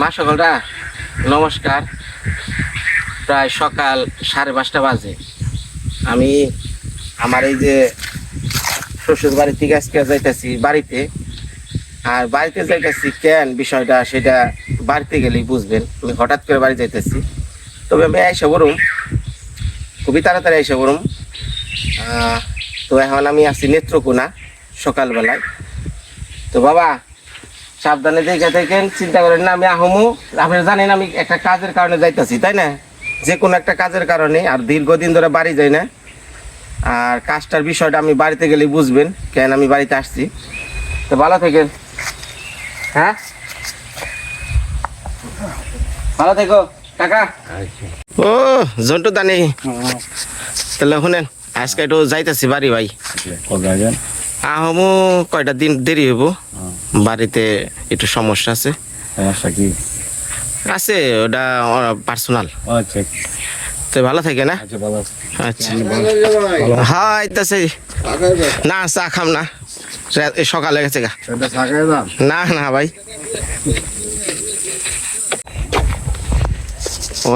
মা সকলরা, নমস্কার। প্রায় সকাল সাড়ে পাঁচটা বাজে। আমি আমার এই যে শ্বশুর বাড়ি থেকে আজকে যাইতেছি বাড়িতে। আর বাড়িতে যাইতেছি কেন বিষয়টা সেটা বাড়িতে গেলেই বুঝবেন। আমি হঠাৎ করে বাড়ি যাইতেছি। তবে আমি এসে বরুম খুবই তাড়াতাড়ি এসে বরুম তো এখন আমি আছি নেত্রকোনা সকালবেলায়। তো বাবা সাবধানে দেখে থাকেন চিন্তা করেন না আমি আহমু। আপনি জানেন আমি একটা কাজের কারণে যাইতাছি তাই না? যে কোনো একটা কাজের কারণে আর দীর্ঘদিন ধরে বাড়ি যাই না। আর কাজটার বিষয়টা আমি বাড়িতে গেলে বুঝবেন কেন আমি বাড়িতে আসছি। তো ভালো থাকেন। হ্যাঁ? ভালো থেকো কাকা। ও জন্টু দানি। তাহলে শুনেন আজকে একটু যাইতেছি বাড়ি ভাই। আহমু কয়টা দিন দেরি হইব? বাড়িতে একটু সমস্যা আছে। সমস্যা কি? আছে ওটা পার্সোনাল আচ্ছা। তো ভালো থাকে না? আচ্ছা ভালো আচ্ছা। হ্যাঁ আইতাছে না চা খাম না। সকালে গেছে গা। না না ভাই।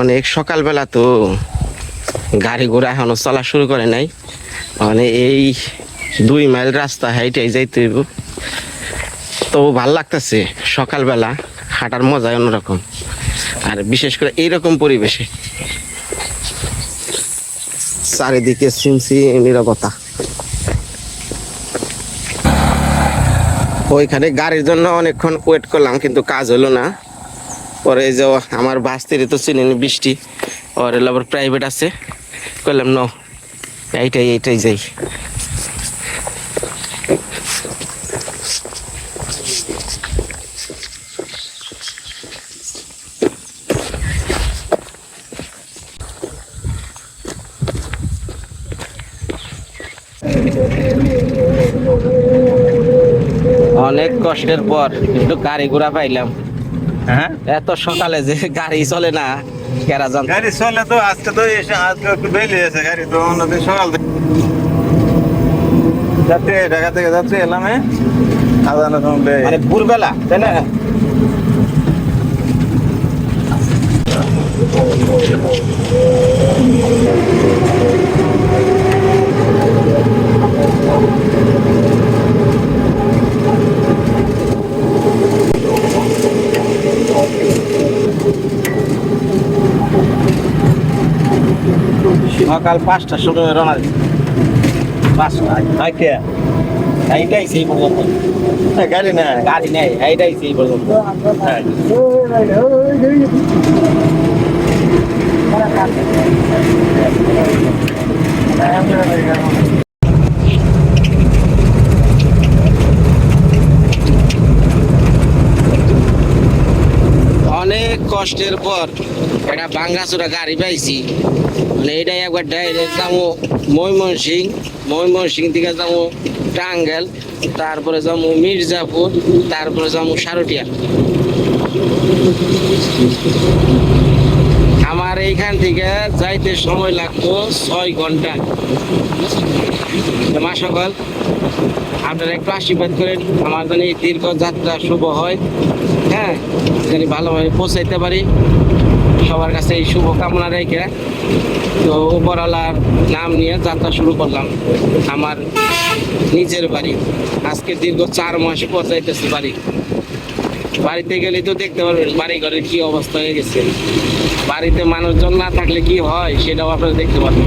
অনেক সকালবেলা তো গাড়ি ঘোড়া এখনও চলা শুরু করে নাই। মানে এই দুই মাইল রাস্তা হাইটাই যাইতে হইব। তো ভালো লাগতেছে সকালবেলা হাঁটার মজাই অন্যরকম। আর বিশেষ করে এইরকম পরিবেশে। চারিদিকে সিমসি নিরবতা। ওইখানে গাড়ির জন্য অনেকক্ষণ ওয়েট করলাম, কিন্তু কাজ হলো না। পরে যে আমার বাস থেকে তো চিনি বৃষ্টি। ওর আবার প্রাইভেট আছে। করলাম ন এইটাই এইটাই যাই অনেক কষ্টের পর একটু গাড়ি ঘোড়া পাইলাম। হ্যাঁ? এত সকালে যে গাড়ি চলে না কেরা জান গাড়ি চলে তো আজকে তো এসে আজকে একটু বেলি আছে গাড়ি তো অন্যদিন সকাল যাত্রী ঢাকা থেকে যাত্রী এলাম এ। আদানের সঙ্গে মানে ভোরবেলা তাই না? সকাল পাঁচটার সময় রওনা দিই। পাঁচটা আইকে এইটাই সেই পর্যন্ত। গাড়ি না গাড়ি নেই এইটাই সেই পর্যন্ত। অনেক কষ্টের পর একটা বাঙ্গাচুরা গাড়ি পাইছি। মানে এটাই একবার ডাইরেক্ট যাব ময়মনসিং ময়মনসিং থেকে যাব টাঙ্গাইল, তারপরে যাব মির্জাপুর, তারপরে যাব সারটিয়া আমার এইখান থেকে যাইতে সময় লাগতো ছয় ঘণ্টা। মা সকল, আপনারা একটু আশীর্বাদ করেন, আমার যেন এই দীর্ঘ যাত্রা শুভ হয়। হ্যাঁ ভালোভাবে পৌঁছাইতে পারি। সবার কাছে এই শুভকামনা রেখে তো উপরওয়ালার নাম নিয়ে যাত্রা শুরু করলাম। আমার নিজের বাড়ি। আজকে দীর্ঘ চার মাসে পৌঁছাইতেছি বাড়ি। বাড়িতে গেলে তো দেখতে পারবেন বাড়ি ঘরের কি অবস্থা হয়ে গেছে। বাড়িতে মানুষজন না থাকলে কি হয় সেটাও আপনারা দেখতে পারবেন।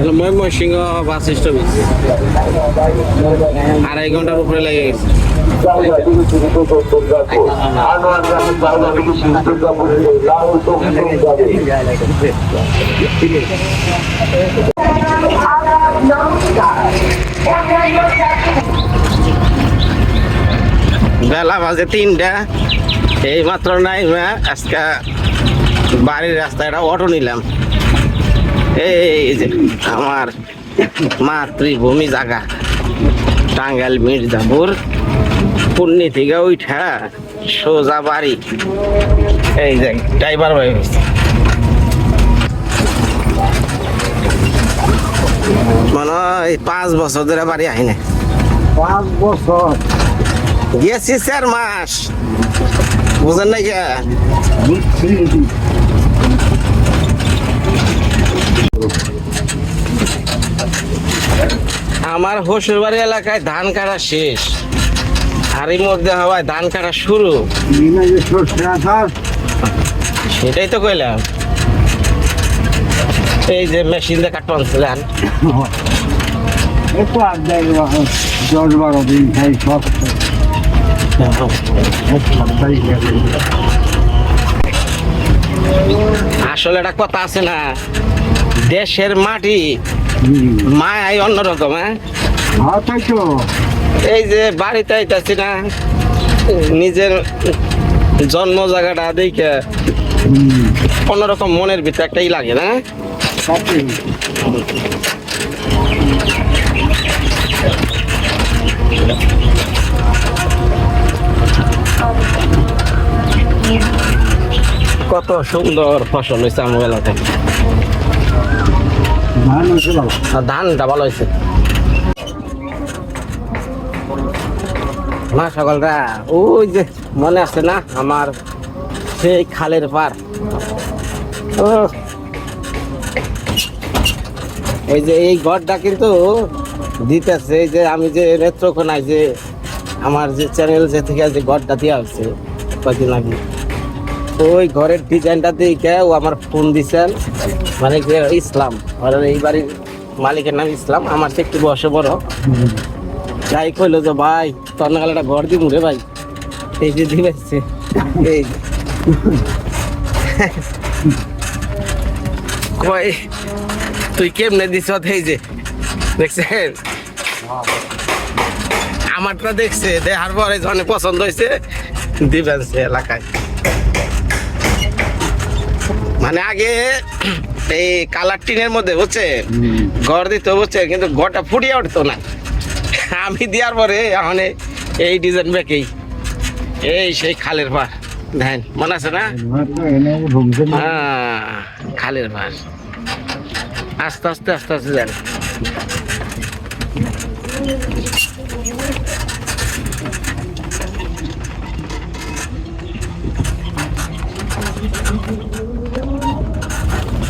এটা ময়মনসিংহ বাস স্টপেজ আড়াই ঘণ্টার উপরে লেগে গেছে। বেলা বাজে তিনটা। এই মাত্র নাই আজকে বাড়ির রাস্তায় একটা অটো নিলাম। এই যে আমার মাতৃভূমি জায়গা টাঙ্গাইল মির্জাপুর পুণ্যি থেকে উঠা সোজা বাড়ি। এই যে ড্রাইভার ভাই মনে হয় পাঁচ বছর ধরে বাড়ি আই না পাঁচ বছর। গেছি চার মাস। বুঝেন না কে? আমার শ্বশুরবাড়ি এলাকায় ধান কাটা শেষ। আর এর মধ্যে হওয়ায় ধান কাটা শুরু। সেটাই তো কইলাম। এই যে মেশিন দিয়ে কাটতে আনছিলেন একটু আর দেয় দশ বারো দিন খাই সব। আসলে একটা কথা আছে না দেশের মাটি মায়াই অন্যরকম হ্যাঁ? হ্যাঁ তাই তো। এই যে বাড়িতে আইতাছি না নিজের জন্ম জায়গাটা দেখে অন্যরকম মনের ভিতরে একটাই লাগে না? কত সুন্দর ফসল হয়েছে আমার বেলা ধানটা ভালো হয়েছে। না সকলরা, ওই যে মনে আছে না, আমার সেই খালের পার ও। এই যে এই ঘরটা কিন্তু দিতেছে, এই যে আমি যে নেত্রকোনায় যে আমার যে চ্যানেল যে থেকে যে ঘরটা দেওয়া হচ্ছে কদিন আগে। ওই ঘরের ডিজাইনটা দেখে ও আমার ফোন দিছেন। মানে ইসলাম। আর এই বাড়ির মালিকের নাম ইসলাম, আমার থেকে একটু বয়সে বড়। যাই কইলো যে, ভাই, তোর একটা ঘর দিব রে ভাই। এই যে দিবেছে এই তুই কেমনে দিছ এই যে, দেখছেন? আমারটা দেখছে, দেখার পরে যখন পছন্দ হয়েছে দিবেন সে এলাকায়। মানে আগে এই কালার টিনের মধ্যে বুঝছে? ঘর দিতে বুঝছে? কিন্তু ঘরটা ফুটিয়ে উঠতো না। আমি দেওয়ার পরে এখন এই- ডিজাইন ব্যাকেই এই সেই খালের পার দেখেন মনে আছে না। হ্যাঁ, খালের পার আস্তে আস্তে আস্তে আস্তে যান।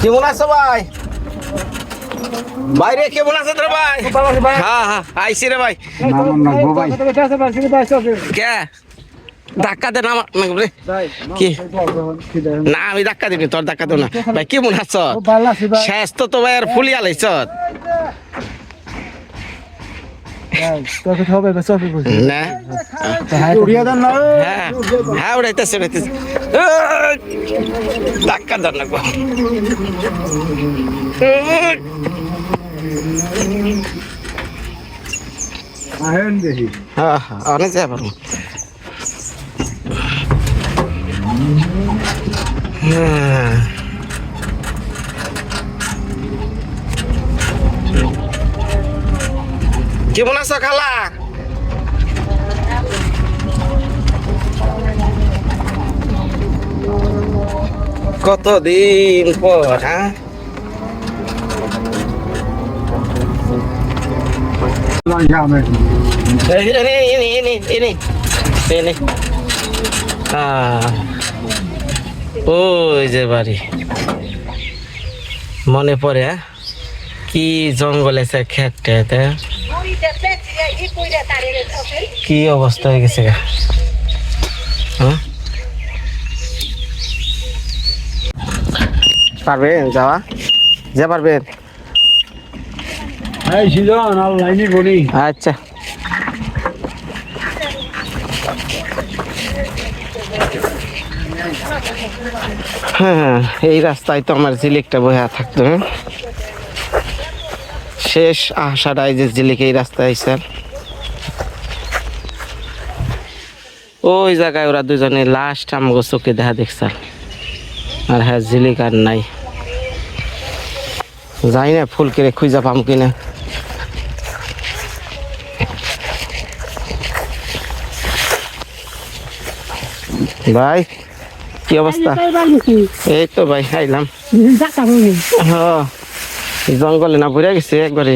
কেমন আছো ভাই? বাইরে কেমন আছে তোর ভাই? হ্যাঁ হ্যাঁ আইসি রে ভাই। কে? ধাক্কা দে না আমার- রে। কি? না আমি ধাক্কা দিবি তোর ধাক্কা দেব না। ভাই কেমন আছ? শেষ তো তো ভাই আর ফুলিয়া লাইছ। না উড়িয়ে দেন না, এ। হ্যাঁ হ্যাঁ উড়াইতেছে উড়াইতেছে। ধাক্কা দেন। আহেন হ্যাঁ হ্যাঁ অনেক যাই পারব। হ্যাঁ। কেমন আছো খালা? কতদিন পর হ্যাঁ? ওই যে বাড়ি। মনে পড়ে হ্যাঁ? কি জঙ্গল আছে খেতে কি অবস্থা হয়ে গেছে হ্যাঁ? পারবেন যাওয়া? যা পারবেন। আচ্ছা। হ্যাঁ এই রাস্তায় তো আমার ঝিলিকটা বয়া থাকতো হ্যাঁ? শেষ আশাটাই যে ঝিলিক এই রাস্তায় স্যার ওই জায়গায় ওরা দুজনে লাস্ট আমগো চোখে দেখা দেখছাল আর হ্যাঁ জিলিক আর নাই। যাই না ফুল কেড়ে খুঁজা পাম কিনা। ভাই কি অবস্থা? এই তো ভাই আইলাম। হ জঙ্গলে না ভরে গেছে একবারে।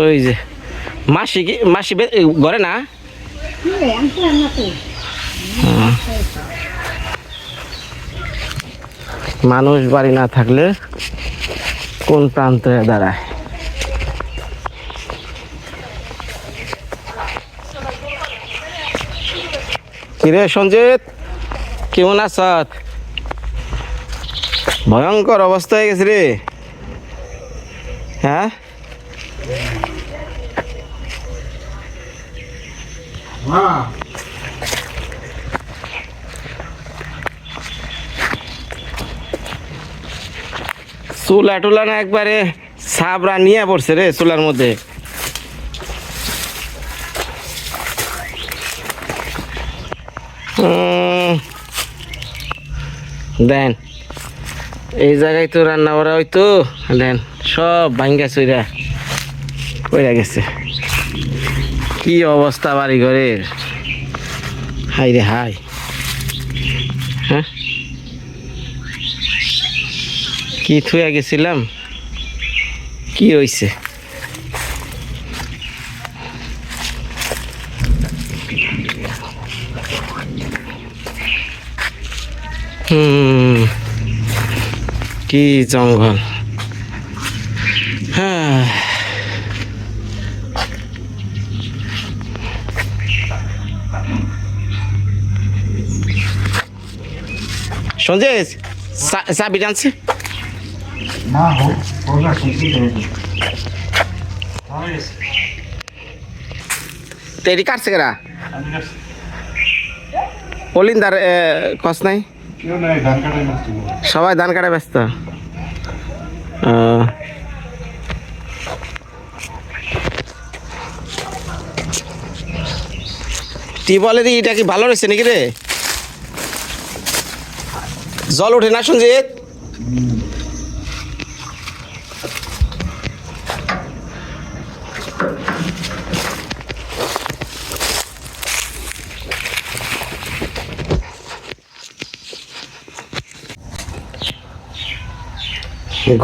ওই যে মাসি কি মাসি ঘরে না? হ্যাঁ। মানুষ বাড়ি না থাকলে কোন প্রান্তে দাঁড়ায়? কিরে সঞ্জিত, কেমন আছ? ভয়ঙ্কর অবস্থা হয়ে গেছে রে। হ্যাঁ? হ্যাঁ চুলা টুলা না একবারে সাবরা নিয়ে পড়ছে রে চুলার মধ্যে। দেন, এই জায়গায় তো রান্না করা হইতো, দেন, সব ভাঙ্গা চুরা পড়ে গেছে। কি অবস্থা বাড়ি ঘরের হাই রে হাই। হ্যাঁ? কি থুয়া গেছিলাম? কি হইছে? হুম কি জঙ্গল? হ্যাঁ। সঞ্জয় চাবি টানছে? না হোক ওরা শুনতে দেবে তো এটি কাটছে কেরা কস নাই কেউ নাই সবাই ধান কাটা ব্যস্ত। টিউবওয়েলের এটা কি ভালো রয়েছে নাকি রে? জল ওঠে না সঞ্জিত?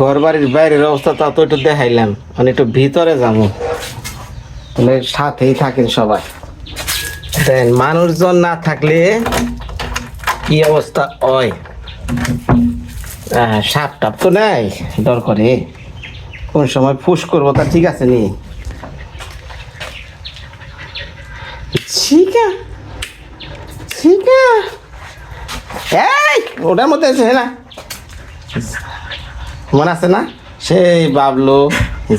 ঘর বাড়ির বাইরের অবস্থা, তা তো একটু দেখাইলাম। মানে একটু ভিতরে যাব। তাহলে সাথেই থাকেন সবাই। দেন, মানুষজন না থাকলে কি অবস্থা? হয় সাপ টাপ তো নাই। ডর করে। কোন সময় ফুস করব তা ঠিক আছে নি? ঠিক ওটার মধ্যে আছে, না? মনে আছে না? সেই বাবলু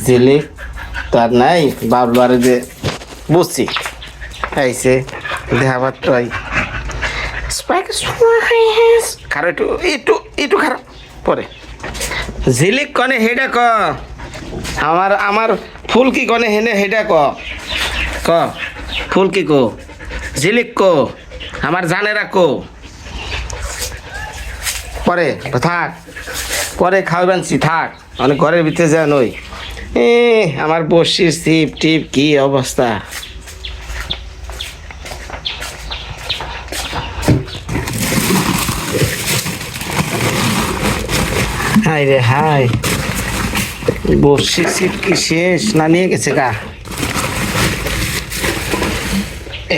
ঝিলিক তার নাই? বাবলু আর যে বুঝছি। আইসে দেখাবার তো খারাপ একটু একটু একটু খারাপ পরে। ঝিলিক কনে হেডে ক? আমার আমার ফুল কি কনে হেনে হেডে ক? ক ফুল কি। কো ঝিলিক কো আমার জানেরা কো। পরে থাক। পরে খাওয়াবেন সি থাক। মানে ঘরের ভিতরে যান ওই এ, আমার বসির সিপ টিপ, কি অবস্থা? হাই রে হাই বসির সিপ কি শেষ? না, নিয়ে গেছে গা।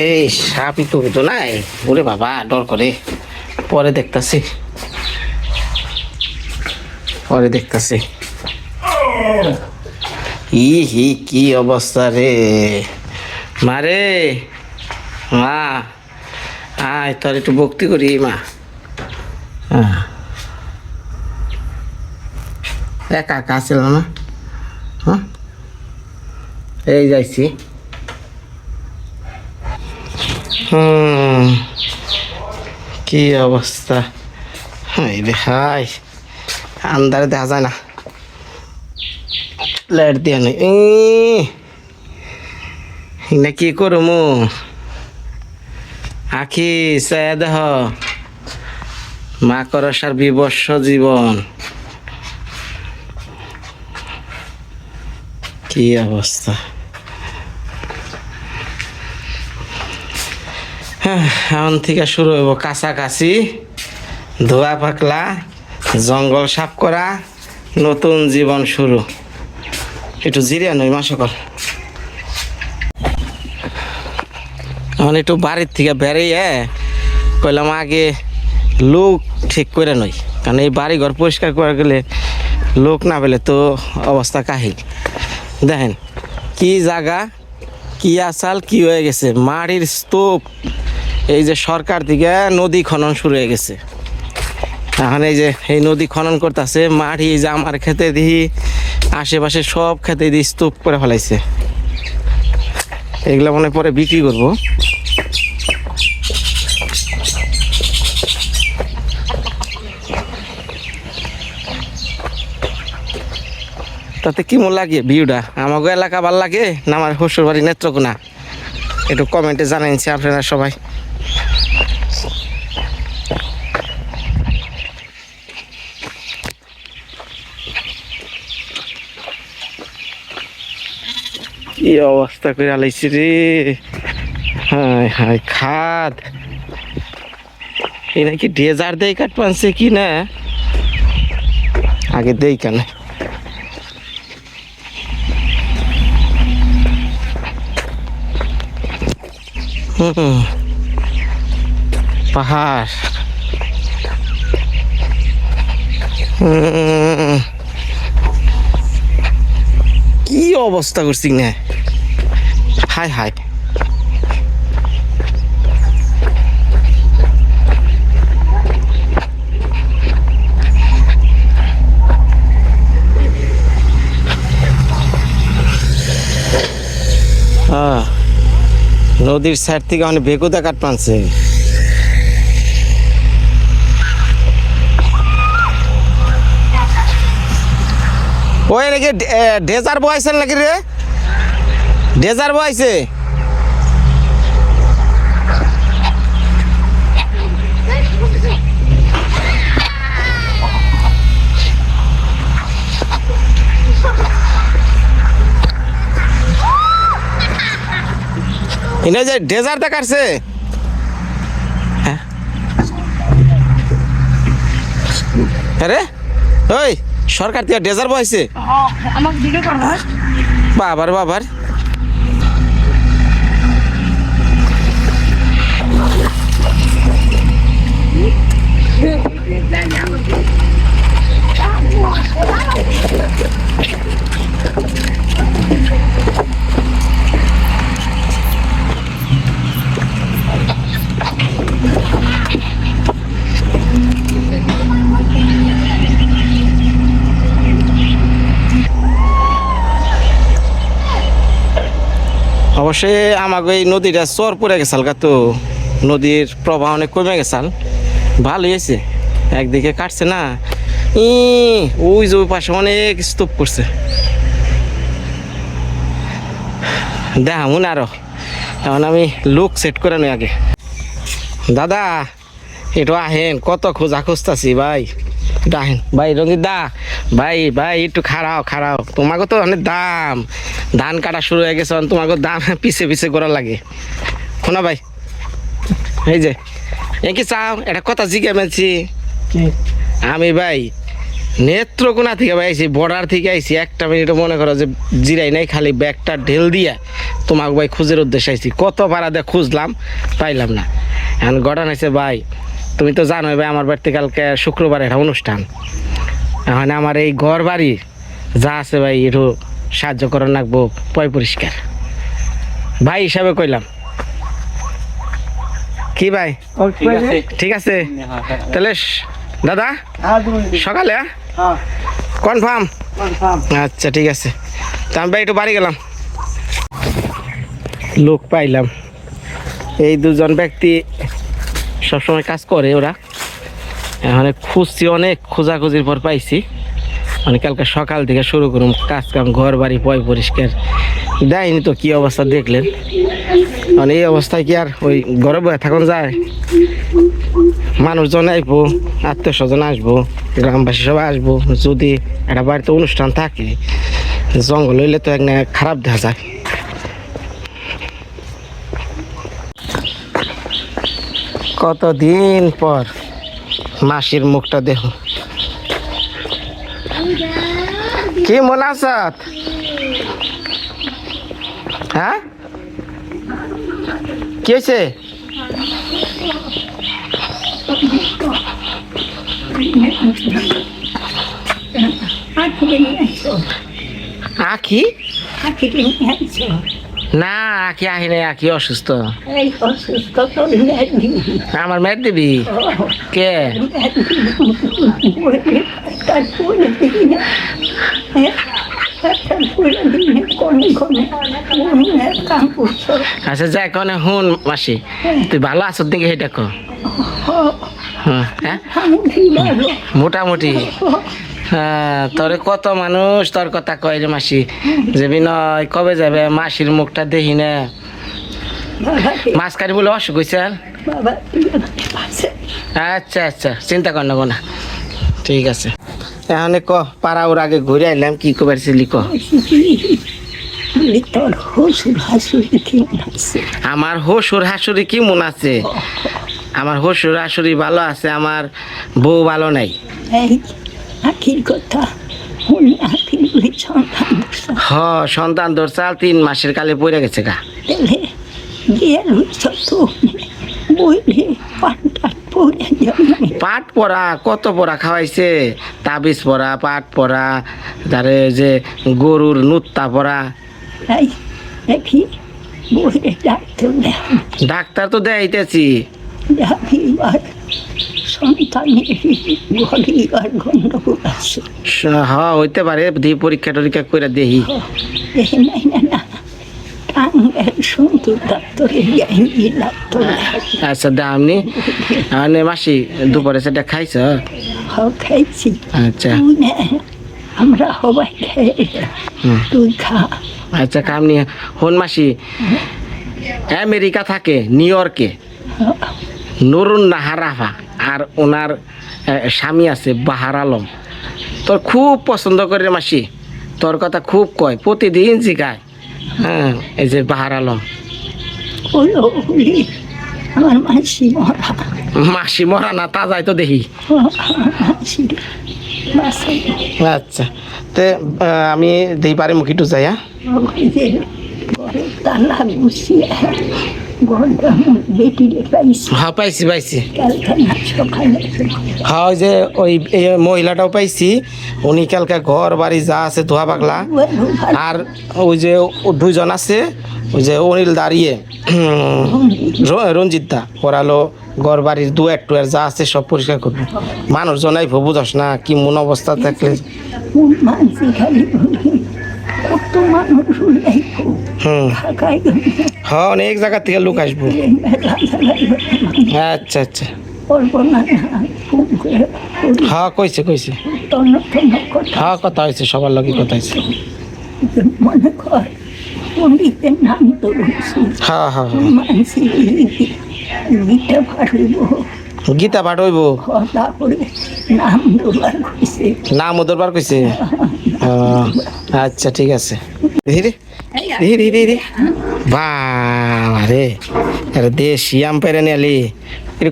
এই সাপই তো নাই। ওরে বাবা, ডর করে। পরে দেখতাছি। পরে দেখতেছি। ই হি কি অবস্থা রে? মারে মা। আয়, তোর একটু ভক্তি করি, মা। হ্যাঁ। একা একা ছিল না? হ্যাঁ? এই যাইছি। হুম, কি অবস্থা? হাই রে হাই আন্দারে দেখা যায় না। লাইট দিয়া নাই। না কি করমু? আখি চায় দেহ। মা করসার বিবর্ষ জীবন। কি অবস্থা? হ্যাঁ, এখন থেকে শুরু হইব কাছাকাছি। ধোয়া পাকলা। জঙ্গল সাফ করা, নতুন জীবন শুরু। একটু জিরিয়া নই, মা সকল। এখন একটু বাড়ির থেকে বেরিয়ে কইলাম আগে লোক ঠিক করে নই, কারণ এই বাড়ি ঘর পরিষ্কার করে গেলে লোক না পেলে তো অবস্থা কাহিল। দেখেন, কি জায়গা, কি আসাল, কি হয়ে গেছে? মাড়ির স্তূপ, এই যে সরকার থেকে নদী খনন শুরু হয়ে গেছে। এখন এই যে এই নদী খনন করতেছে, মাটি আমার খেতে দিই আশেপাশে সব খেতে দিয়ে স্তূপ করে ফেলাইছে। এগুলো মনে পরে বিক্রি করব। তাতে কি মন লাগে ভিউটা? আমাকে এলাকা ভালো লাগে না আমার শ্বশুর বাড়ি নেত্রকোনা? একটু কমেন্টে জানাইছি আপনারা সবাই। কি অবস্থা করে আলাইছি রে? হায় হায়, খাদ। এই নাকি ডেজার দেই কাট পানছে কি না? আগে দেই কেন? পাহাড়। কি অবস্থা করছি না? হাই হাই হ্যাঁ নদীর সাইড থেকে অনেক বেকুদা কাট পানছে। ওই নাকি ডেজার বয়সের নাকি রে? ডেজার বয়সে এনে যে ডেজার দেখাচ্ছে হ্যাঁ। আরে ওই সরকার থেকে ডেজার বয়সে বাবার বাবার। অবশ্যই আমাকে এই নদীটা চর পড়ে গেছাল তো। নদীর প্রবাহ অনেক কমে গেছাল ভালো হয়েছে। একদিকে কাটছে না। ই, ওই যে ওই পাশে অনেক স্তূপ করছে। দেখা মনে আরও। এখন আমি লুক সেট করে নই আগে। দাদা, একটু আহেন, কত খোঁজা খুঁজতাছি ভাই। একটু আহেন। ভাই রঞ্জিত দা, ভাই ভাই, একটু খাড়াও খাড়াও। তোমাকে তো অনেক দাম। ধান কাটা শুরু হয়ে গেছে, তোমাকে দাম পিছে পিছে করা লাগে। শোনা ভাই, এই যে। কি চাও? এটা কথা জিজ্ঞে মেলছি আমি ভাই নেত্রকোনা থেকে ভাই বর্ডার থেকে আইছি একটা মিনিট মনে করো যে জিরাই নাই খালি ব্যাগটা ঢেল দিয়া তোমাকে ভাই খুঁজের উদ্দেশ্যে আইছি। কত পাড়া দিয়ে খুঁজলাম পাইলাম না। এখন গঠন হয়েছে ভাই তুমি তো জানো ভাই আমার বাড়িতে কালকে শুক্রবার একটা অনুষ্ঠান। এখন আমার এই ঘর বাড়ি যা আছে ভাই একটু সাহায্য করার লাগবো পয় পরিষ্কার। ভাই হিসাবে কইলাম কি ভাই? ঠিক আছে। তাহলে দাদা? সকালে কনফার্ম? আচ্ছা ঠিক আছে। তা আমি ভাই একটু বাড়ি গেলাম। লোক পাইলাম। এই দুজন ব্যক্তি সবসময় কাজ করে ওরা। এখন খুঁজছি অনেক, খোঁজাখুঁজির পর পাইছি। মানে কালকে সকাল থেকে শুরু করুন কাজ কাম ঘর বাড়ি পয় পরিষ্কার। দেয়নি তো, কি অবস্থা দেখলেন? মানে এই অবস্থায় কি আর ওই ঘরে বয়ে থাকুন যায়? মানুষজন আসব আত্মীয় স্বজন আসব, গ্রামবাসী সবাই আসব, যদি একটা বাড়িতে অনুষ্ঠান থাকে, জঙ্গল হইলে তো এক খারাপ দেখা যায়। কতদিন পর মাসির মুখটা দেখো কি মনে আসাত হ্যাঁ? কি হয়েছে? না আখি আহি নাই আখি অসুস্থ অসুস্থ? আমার মেয়ের দিবি? কে? আচ্ছা যাই কনে হুন মাসি। তুই ভালো আছো দেখে সেটা কো হ্যাঁ, হ্যাঁ? মোটামুটি। হ্যাঁ তোরে কত মানুষ তোর কথা কয় রে মাসি যে বিনয় কবে যাবে? মাসির মুখটা দেখি না। মাছ কাটি বলে অসুখ হয়েছে আচ্ছা আচ্ছা চিন্তা কর না ঠিক আছে। এখন ক পাড়া ওর আগে ঘুরে আইলাম কি কবার ছিলি ক? আমার হসুর হাসুরি কি মন আছে? আমার হসুর হাসুরি ভালো আছে আমার বউ ভালো নাই। আখির কথা হ সন্তান তোর চাল তিন মাসের কালে পড়ে গেছে গা। বইলে যাবে পাট পড়া কত পড়া খাওয়াইছে? তাবিজ পড়া পাট পড়া তারে যে গরুর নুত্তা পড়া। ডাক্তার তো দেখাইতেছি হইতে পারে পরীক্ষা টরীক্ষা করে নাই না। দেখ আচ্ছা দামনি মানে মাসি দুপুরে সেটা খাইছ? খাইছি। আচ্ছা। আমরা সবাই খাই। তুই খা। আচ্ছা কাম নিয়ে হন মাসি আমেরিকা থাকে নিউ ইয়র্কে। নুরুন নাহারাফা আর ওনার স্বামী আছে বাহার আলম। তোর খুব পছন্দ করে মাসি। তোর কথা খুব কয় প্রতিদিন জিগায়। হ্যাঁ এই যে বাহার আলম আমার মাসি মরা। মাসি মরা না তাজাই তো দেখি। আচ্ছা তে আমি দেই পারে মুখিটু যাই হ্যাঁ? পাইছি হ্যাঁ পাইছি পাইছি। হ্যাঁ ওই যে ওই মহিলাটাও পাইছি। উনি কালকে ঘর বাড়ি যা আছে, ধোয়া পাগলা। আর ওই যে দুজন আছে, ওই যে অনিল দাঁড়িয়ে রঞ্জিত দা। ওরালো ঘর বাড়ির দু এক টুয়ার যা আছে সব পরিষ্কার করব। মানুষজন আইব বুঝস না কি মন অবস্থা থাকলে। কত মানুষ হ্যাঁ অনেক জায়গা থেকে লোক আসব। আচ্ছা আচ্ছা। হ্যাঁ কইছে কইছে। হ্যাঁ কথা হয়েছে সবার লগে কথা হয়েছে। মনে কর পণ্ডিতের নাম তো হ্যাঁ হ্যাঁ মানসি গীতা গীতা পাঠ হইব? নাম ওদরবার কইছে। আচ্ছা ঠিক আছে।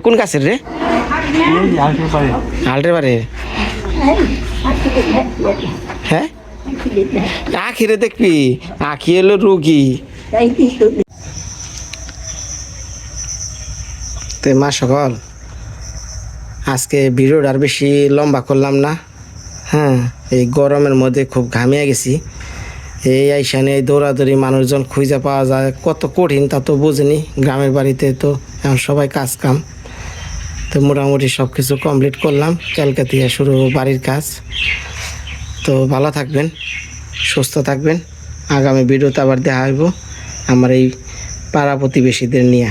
কোন হ্যাঁ? আখিরে দেখবি, আখি এলো রুগী। মা সকল আজকে ভিডিওটা আর বেশি লম্বা করলাম না। হ্যাঁ এই গরমের মধ্যে খুব ঘামিয়ে গেছি। এই আইসানে এই দৌড়াদৌড়ি মানুষজন খুঁজে পাওয়া যায়, কত কঠিন তা তো বুঝিনি। গ্রামের বাড়িতে তো এখন সবাই কাজ কাম। তো মোটামুটি সব কিছু কমপ্লিট করলাম, কালকে থেকে শুরু বাড়ির কাজ। তো ভালো থাকবেন, সুস্থ থাকবেন। আগামী ভিডিওতে আবার দেখা হইব আমার এই পাড়া প্রতিবেশীদের নিয়ে।